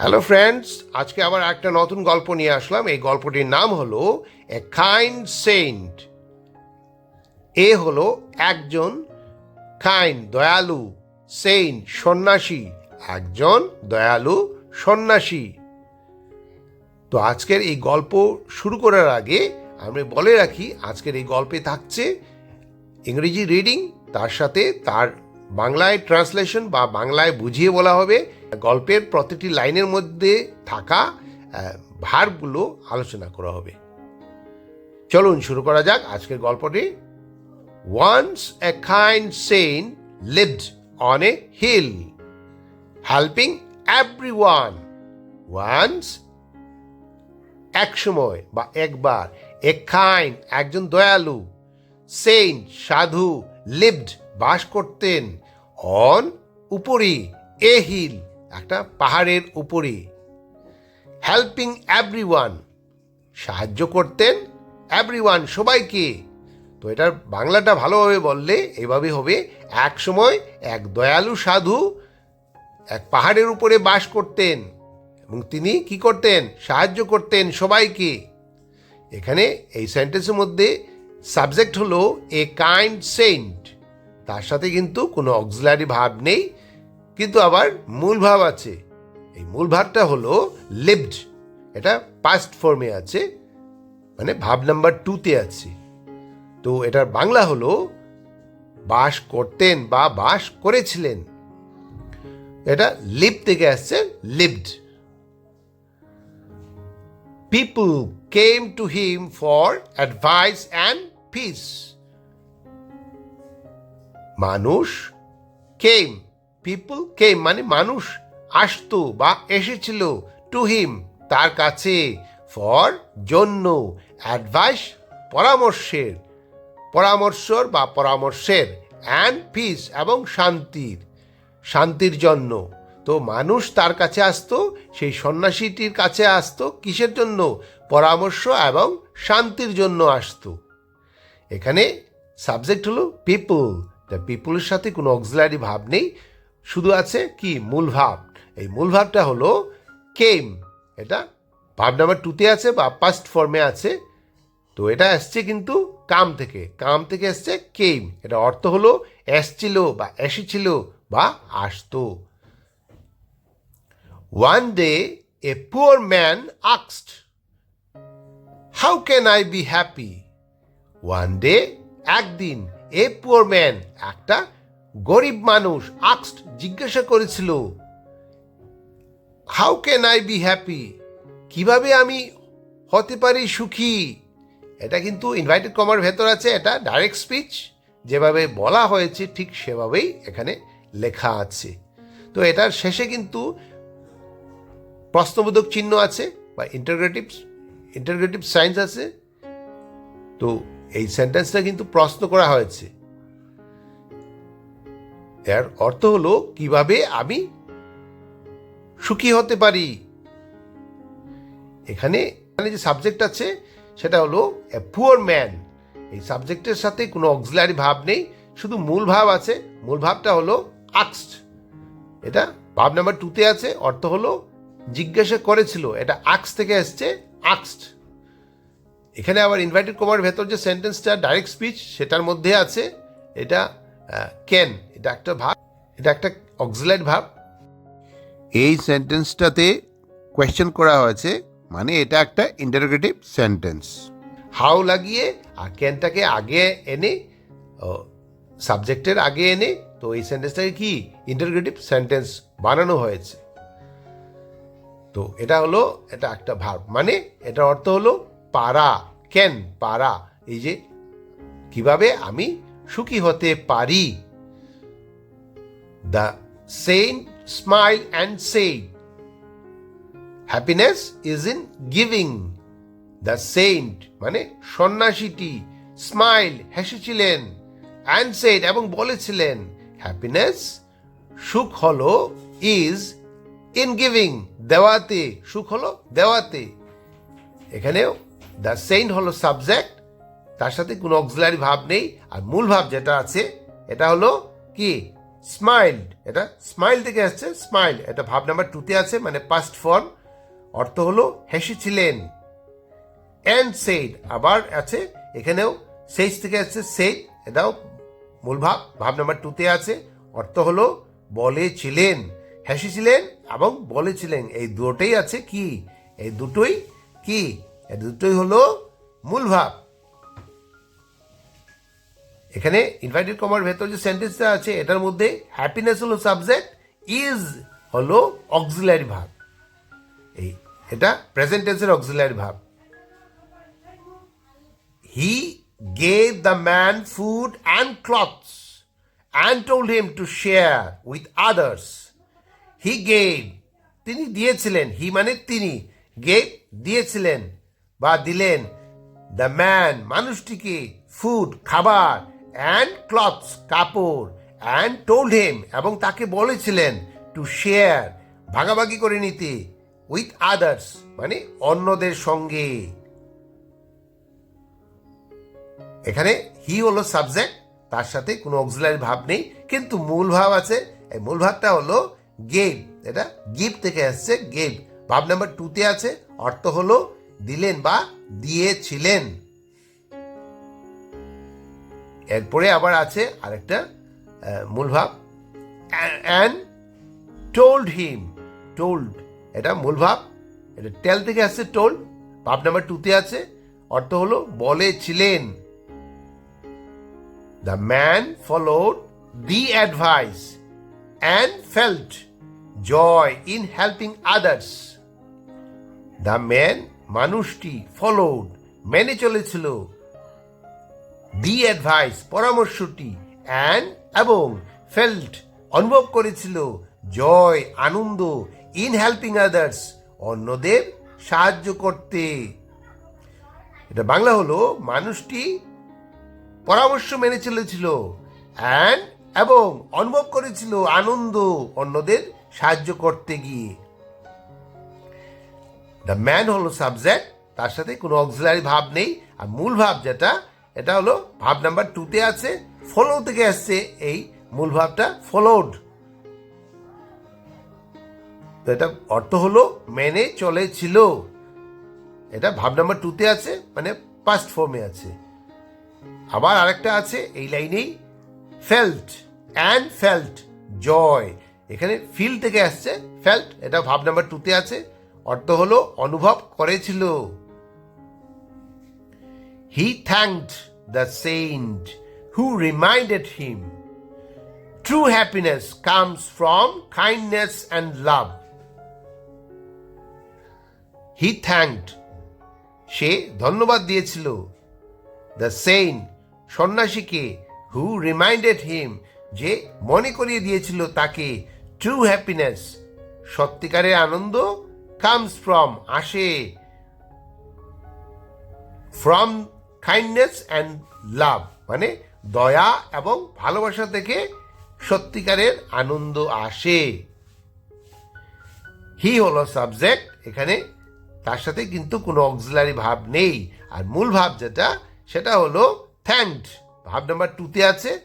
Hello friends আজকে আবার একটা নতুন গল্প নিয়ে আসলাম। এই গল্পটির নাম হলো এ কাইন্ড সেন্ট এ হলো একজন কাইন্ড দয়ালু সেইন্ট সন্ন্যাসী, একজন দয়ালু, সন্ন্যাসী। তো আজকের এই গল্প শুরু করার আগে আমি বলে রাখি, আজকের এই গল্পে থাকছে ইংরেজি রিডিং তার সাথে তার বাংলায় ট্রান্সলেশন বা বাংলায় বুঝিয়ে বলা হবে। গল্পের প্রতিটি লাইনের মধ্যে থাকা ভারগুলো আলোচনা করা হবে। চলুন শুরু করা যাক আজকের গল্পটি। Once a kind saint lived on a hill helping everyone once এক সময় বা একবার এ কাইন্ড একজন দয়ালু সেইন্ট সাধু লিভড বাস করতেন অন উপরে এ হিল একটা পাহাড়ের উপরে। হেল্পিং এভরিওয়ান সাহায্য করতেন এভরিওয়ান সবাইকে। তো এটার বাংলাটা ভালোভাবে বললে এভাবে হবে। এক সময় এক দয়ালু সাধু এক পাহাড়ের উপরে বাস করতেন এবং তিনি কি করতেন? সাহায্য করতেন সবাইকে। এখানে এই সেন্টেন্সের মধ্যে সাবজেক্ট হলো এ কাইন্ড সেন্ট তার সাথে কিন্তু কোনো অক্সিলারি ভাব নেই। কিন্তু আবার মূল ভাব আছে। এই মূল ভাবটা হলো লিভড এটা পাস্ট ফর্মে আছে মানে ভাব নাম্বার টুতে আছে। তো এটার বাংলা হলো বাস করতেন বা বাস করেছিলেন। এটা লিভ থেকে আসছে lived people came to him for advice and peace মানুষ কেম পিপল কেম মানে মানুষ আসতো বা এসেছিল টু হিম তার কাছে ফর জন্য অ্যাডভাইস পরামর্শের, পরামর্শর বা পরামর্শের অ্যান্ড পিস এবং শান্তির শান্তির জন্য। তো মানুষ তার কাছে আসতো, সেই সন্ন্যাসীটির কাছে আসতো, কিসের জন্য? পরামর্শ এবং শান্তির জন্য আসতো। এখানে সাবজেক্ট হলো পিপল তা পিপলের সাথে কোনো অক্সিলারি ভাব নেই। শুধু আছে কি? মূল ভাব। এই মূল ভাবটা হলো কেম এটা ভাব নাম্বার টুতে আছে বা পাস্ট ফর্মে আছে। তো এটা আসছে কিন্তু কাম থেকে। কাম থেকে আসছে কেম এটা অর্থ হলো এসছিল বা এসেছিল বা আসতো। One day a poor man আক্সড how can I be happy one day একদিন এ পুয়ার ম্যান একটা গরিব মানুষ আক্সড জিজ্ঞাসা করেছিল how can I be happy কীভাবে আমি হতে পারি সুখী? এটা কিন্তু ইনভাইটেড কমার ভেতর আছে, এটা ডাইরেক্ট স্পিচ যেভাবে বলা হয়েছে, ঠিক সেভাবেই এখানে লেখা আছে। তো এটার শেষে কিন্তু প্রশ্নবোধক চিহ্ন আছে বা ইন্টারগ্রেটিভ ইন্টারগ্রেটিভ সায়েন্স আছে। তো এই সেন্টেন্সটা কিন্তু প্রশ্ন করা হয়েছে। এর অর্থ হলো, কীভাবে আমি সুখী হতে পারি। এখানে এখানে যে সাবজেক্ট আছে, সেটা হলো এ পুয়ার ম্যান এই সাবজেক্টের সাথে কোনো অক্সিলারি ভাব নেই, শুধু মূল ভাব আছে। মূল ভাবটা হলো আক্সড এটা ভাব নাম্বার টুতে আছে, অর্থ হলো জিজ্ঞাসা করেছিল। এটা আক্স থেকে এসছে আক্সড এখানে আবার ইনভাইটেড কমার ভেতর যে সেন্টেন্সটা ডাইরেক্ট স্পিচ সেটার মধ্যে আছে। এটা ক্যান এটা একটা ভাব? এটা একটা অক্সিলাইট ভাব? এই সেন্টেন্সটাতে কোয়েশ্চেন করা হয়েছে মানে এটা একটা ইন্টারোগেটিভ সেন্টেন্স হাউ লাগিয়ে আর ক্যানটাকে আগে এনে সাবজেক্টের আগে এনে, তো এই সেন্টেন্সটাকে কি? ইন্টারোগেটিভ সেন্টেন্স বানানো হয়েছে। তো এটা হলো, এটা একটা ভাব। মানে এটার অর্থ হলো পারা। কেন পারা? এই যে, কীভাবে আমি সুখী হতে পারি। The saint smile and said happiness is in giving the saint মানে সন্ন্যাসীটি স্মাইল হেসেছিলেন অ্যান্ড সেইড এবং বলেছিলেন হ্যাপিনেস সুখ হল ইজ ইন গিভিং দেওয়াতে, সুখ হলো, দেওয়াতে। এখানেও দ্য সেইন্ট হলো সাবজেক্ট তার সাথে কোনো অক্সিলারি ভাব নেই, আর মূল ভাব যেটা আছে, এটা হলো কি? স্মাইল এটা স্মাইল থেকে আসছে স্মাইল এটা ভাব নাম্বার টুতে আছে মানে পাস্ট ফর্ম অর্থ হলো হেসেছিলেন। অ্যান্ড সেইড আবার আছে, এখানেও সেইজ থেকে আসছে সেইড এটাও মূল ভাব ভাব নাম্বার টুতে আছে। অর্থ হলো বলেছিলেন। হেসেছিলেন এবং বলেছিলেন। এই দুটোই আছে কি? এই দুটোই কি? এই দুটোই হলো মূল ভাব। এখানে ইনভাইটেড কমার ভেতর যে সেন্টেন্সটা আছে, এটার মধ্যে হ্যাপিনেস হলো সাবজেক্ট ইজ হলো অক্সিলারি ভাব এই, এটা প্রেজেন্ট টেন্সের অক্সিলারি ভাব he gave the man food and clothes and told him to share with others he gave তিনি দিয়েছিলেন হি মানে তিনি গেভ দিয়েছিলেন বা দিলেন। দ্য ম্যান মানুষটিকে ফুড খাবার অ্যান্ড ক্লথস, কাপড়, অ্যান্ড টোল্ড হিম এবং তাকে বলেছিলেন টু শেয়ার ভাগাভাগি করে নিতে উইথ আদার্স মানে অন্যদের সঙ্গে। এখানে হি হলো সাবজেক্ট তার সাথে কোনো অক্সিলারি ভাব নেই, কিন্তু মূল ভাব আছে। এই মূল ভাবটা হলো গেভ এটা গিভ থেকে আসছে গেভ ভাব নাম্বার টুতে আছে, অর্থ হলো দিলেন বা দিয়েছিলেন। এরপরে আবার আছে আরেকটা মূল ভাব অ্যান্ড টোল্ড হিম টোল্ড এটা মূল ভাব এটা টেল থেকে আসছে টোল্ড ভাব নাম্বার টুতে আছে। অর্থ হলো বলেছিলেন। The man followed the advice and felt joy in helping others the man মানুষটি ফলোড মেনে চলেছিল। দি অ্যাডভাইস পরামর্শটি অ্যান্ড এবং ফেল্ট অনুভব করেছিল জয়, আনন্দ ইন হেল্পিং আদার্স অন্যদের সাহায্য করতে। এটা বাংলা হলো, মানুষটি পরামর্শ মেনে চলেছিল অ্যান্ড এবং অনুভব করেছিল, আনন্দ অন্যদের সাহায্য করতে গিয়ে। দ্য ম্যান হলো সাবজেক্ট তার সাথে কোনো অক্সিলারি ভাব নেই, আর মূল ভাব যেটা এটা হলো ভাব নাম্বার টুতে আছে ফলো থেকে আসছে এই মূল ভাবটা ফলোড তো এটা অর্থ হলো মেনে চলেছিল এটা ভাব নাম্বার টুতে আছে মানে পাস্ট ফর্মে আছে। আবার আরেকটা আছে, এই লাইনেই ফেল্ট অ্যান্ড ফেল্ট জয় এখানে ফিল থেকে আসছে ফেল্ট এটা ভাব নাম্বার টুতে আছে, অর্থ হলো অনুভব করেছিল। He thanked the saint who reminded him true happiness comes from kindness and love he thanked সে ধন্যবাদ দিয়েছিল। দ্য সেইন সন্ন্যাসীকে হু রিমাইন্ডেড হিম যে মনে করিয়ে দিয়েছিল তাকে ট্রু হ্যাপিনেস সত্যিকারের আনন্দ কামস ফ্রম আসে ফ্রম কাইন্ডনেস অ্যান্ড লাভ মানে দয়া এবং ভালোবাসা থেকে সত্যিকারের আনন্দ আসে। হি হলো সাবজেক্ট এখানে তার সাথে কিন্তু কোনো অক্সিলারি ভাব নেই। আর মূল ভাব যেটা, সেটা হলো থ্যাংকড ভাব নাম্বার টুতে আছে।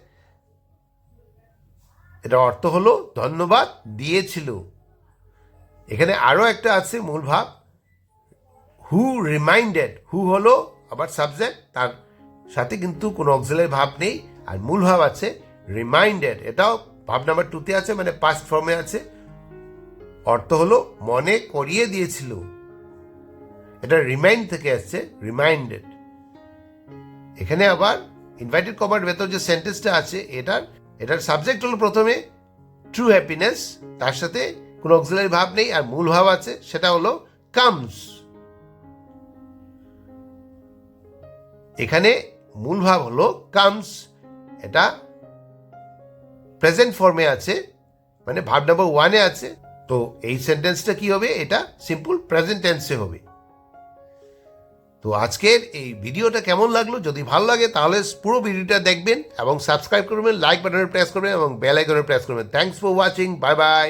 এটা অর্থ হলো ধন্যবাদ দিয়েছিল। এখানে আরও একটা আছে মূল ভাব। হু রিমাইন্ডেড হু হলো আবার সাবজেক্ট তার সাথে কিন্তু কোনো অক্সিলারি ভাব নেই, আর মূল ভাব আছে রিমাইন্ডেড এটাও ভাব নাম্বার টুতে আছে মানে পাস্ট ফর্মে আছে। অর্থ হলো মনে করিয়ে দিয়েছিল। এটা রিমাইন্ড থেকে আসছে রিমাইন্ডেড এখানে আবার ইনভাইটেড কমার ভেতর যে সেন্টেন্সটা আছে, এটার এটার সাবজেক্ট হলো প্রথমে ট্রু হ্যাপিনেস তার সাথে কোনো অক্সিলারি ভাব নেই, আর মূল ভাব আছে, সেটা হলো কামস এখানে মূল ভাব হলো কামস এটা প্রেজেন্ট ফর্মে আছে মানে ভাব নাম্বার ওয়ানে আছে। তো এই সেন্টেন্সটা কি হবে? এটা সিম্পল প্রেজেন্ট টেন্সে হবে। তো আজকের এই ভিডিওটা কেমন লাগল? যদি ভালো লাগে, তাহলে পুরো ভিডিওটা দেখবেন এবং সাবস্ক্রাইব করবেন লাইক বাটনে প্রেস করবেন এবং বেল আইকনে প্রেস করবেন। Thanks for watching bye bye